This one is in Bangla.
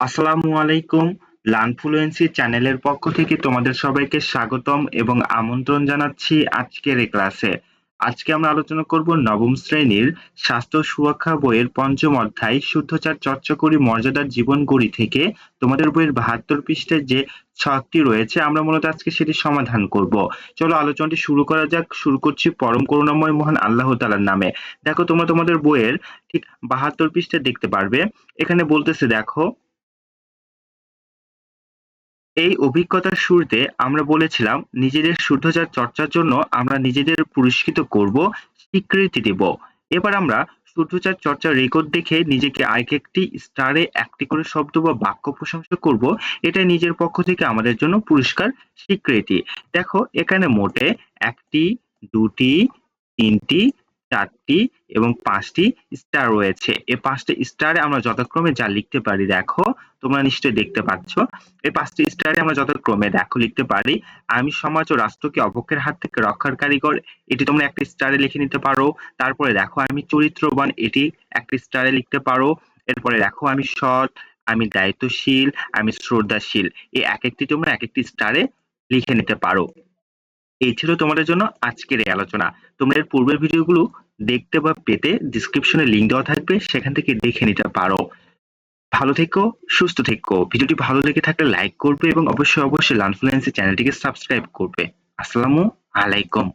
আসসালামু আলাইকুম লানফ্লুয়েন্সি চ্যানেলের পক্ষ থেকে তোমাদের সবাইকে স্বাগতম এবং আমন্ত্রণ জানাচ্ছি আজকের এই ক্লাসে। আজকে আমরা আলোচনা করব নবম শ্রেণির স্বাস্থ্য সুরক্ষা বইয়ের পঞ্চম অধ্যায়, শুদ্ধচার চর্চা করি মর্যাদার জীবন গড়ি থেকে তোমাদের বইয়ের বাহাত্তর পৃষ্ঠের যে ছকটি রয়েছে, আমরা মূলত আজকে সেটি সমাধান করব। চলো আলোচনাটি শুরু করা যাক। শুরু করছি পরম করুণাময় মহান আল্লাহ তালার নামে। দেখো, তোমরা তোমাদের বইয়ের ঠিক বাহাত্তর পৃষ্ঠে দেখতে পারবে। এখানে বলতেছে, দেখো এই অভিজ্ঞতার শুরুতে আমরা বলেছিলাম, নিজেদের শুদ্ধচার চর্চার জন্য আমরা নিজেদের পুরস্কৃত করব, স্বীকৃতি দেব। এবার আমরা শুদ্ধচার চর্চার রেকর্ড দেখে নিজেকে আরেক একটি স্টারে একটি করে শব্দ বা বাক্য প্রশংসা করব। এটা নিজের পক্ষ থেকে আমাদের জন্য পুরস্কার, স্বীকৃতি। দেখো, এখানে মোটে একটি, দুটি, তিনটি চারটি এবং পাঁচটি স্টার রয়েছে। এই পাঁচটি স্টারে আমরা যথাক্রমে যা লিখতে পারি, দেখো, তোমরা নিশ্চয়ই দেখতে পাচ্ছ। এই পাঁচটি স্টারে আমরা যথাক্রমে, দেখো, লিখতে পারি, আমি সমাজ ও রাষ্ট্রকে অপক্ষের হাত থেকে রক্ষার কারিগর, এটি তোমরা একটি স্টারে লিখে নিতে পারো। তারপরে, দেখো, আমি চরিত্রবান, এটি একটি স্টারে লিখতে পারো। এরপরে, দেখো, আমি সৎ, আমি দায়িত্বশীল, আমি শ্রদ্ধাশীল। এই এক একটি তোমরা এক একটি স্টারে লিখে নিতে পারো। এই ছিল তোমাদের জন্য আজকের এই আলোচনা। তোমরা এর পূর্বের ভিডিওগুলো দেখতে বা পেতে ডিসক্রিপশনে লিঙ্ক দেওয়া থাকবে, সেখান থেকে দেখে নিতে পারো। ভালো থেকো, সুস্থ থেকো। ভিডিওটি ভালো লেগে থাকলে লাইক করবে এবং অবশ্যই অবশ্যই লানফ্লুয়েন্সি চ্যানেলটিকে সাবস্ক্রাইব করবে। আসসালামু আলাইকুম।